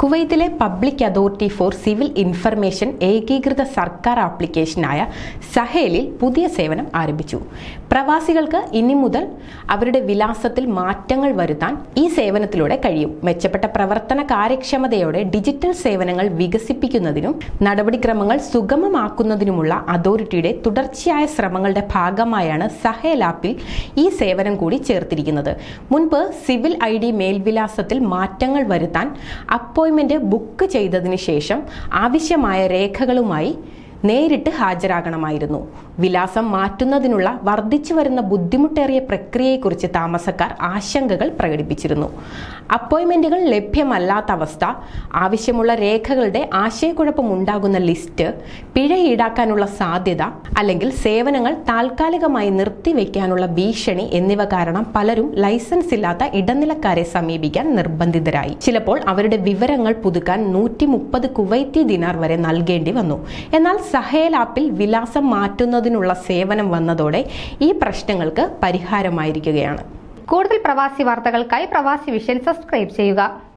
കുവൈത്തിലെ public authority for civil information ഏകീകൃത സർക്കാർ ആപ്ലിക്കേഷനായ സഹേലിൽ പുതിയ സേവനം ആരംഭിച്ചു. പ്രവാസികൾക്ക് ഇനി മുതൽ അവരുടെ വിലാസത്തിൽ മാറ്റങ്ങൾ വരുത്താൻ ഈ സേവനത്തിലൂടെ കഴിയും. മെച്ചപ്പെട്ട പ്രവർത്തന കാര്യക്ഷമതയോടെ ഡിജിറ്റൽ സേവനങ്ങൾ വികസിപ്പിക്കുന്നതിനും നടപടിക്രമങ്ങൾ സുഗമമാക്കുന്നതിനുമുള്ള അതോറിറ്റിയുടെ തുടർച്ചയായ ശ്രമങ്ങളുടെ ഭാഗമായാണ് സഹേൽ ആപ്പിൽ ഈ സേവനം കൂടി ചേർത്തിരിക്കുന്നത്. മുൻപ് സിവിൽ ഐ ഡി മേൽവിലാസത്തിൽ മാറ്റങ്ങൾ വരുത്താൻ അപ്പോയിൻമെന്റ് ബുക്ക് ചെയ്തതിന് ശേഷം ആവശ്യമായ രേഖകളുമായി നേരിട്ട് ഹാജരാകണമായിരുന്നു. വിലാസം മാറ്റുന്നതിനുള്ള വർദ്ധിച്ചു വരുന്ന ബുദ്ധിമുട്ടേറിയ പ്രക്രിയയെക്കുറിച്ച് താമസക്കാർ ആശങ്കകൾ പ്രകടിപ്പിച്ചിരുന്നു. അപ്പോയിൻമെന്റുകൾ ലഭ്യമല്ലാത്ത അവസ്ഥ ആവശ്യമുള്ള രേഖകളുടെ ആശയക്കുഴപ്പമുണ്ടാകുന്ന ലിസ്റ്റ് പിഴ ഈടാക്കാനുള്ള സാധ്യത അല്ലെങ്കിൽ സേവനങ്ങൾ താൽക്കാലികമായി നിർത്തിവെക്കാനുള്ള ഭീഷണി എന്നിവ കാരണം പലരും ലൈസൻസ് ഇല്ലാത്ത ഇടനിലക്കാരെ സമീപിക്കാൻ നിർബന്ധിതരായി. ചിലപ്പോൾ അവരുടെ വിവരങ്ങൾ പുതുക്കാൻ നൂറ്റി മുപ്പത് കുവൈത്തി ദിനാർ വരെ നൽകേണ്ടി വന്നു. എന്നാൽ സഹേൽ ആപ്പിൽ വിലാസം മാറ്റുന്നതിനുള്ള സേവനം വന്നതോടെ ഈ പ്രശ്നങ്ങൾക്ക് പരിഹാരമായിരിക്കുകയാണ്. കൂടുതൽ പ്രവാസി വാർത്തകൾക്കായി പ്രവാസി വിഷൻ സബ്സ്ക്രൈബ് ചെയ്യുക.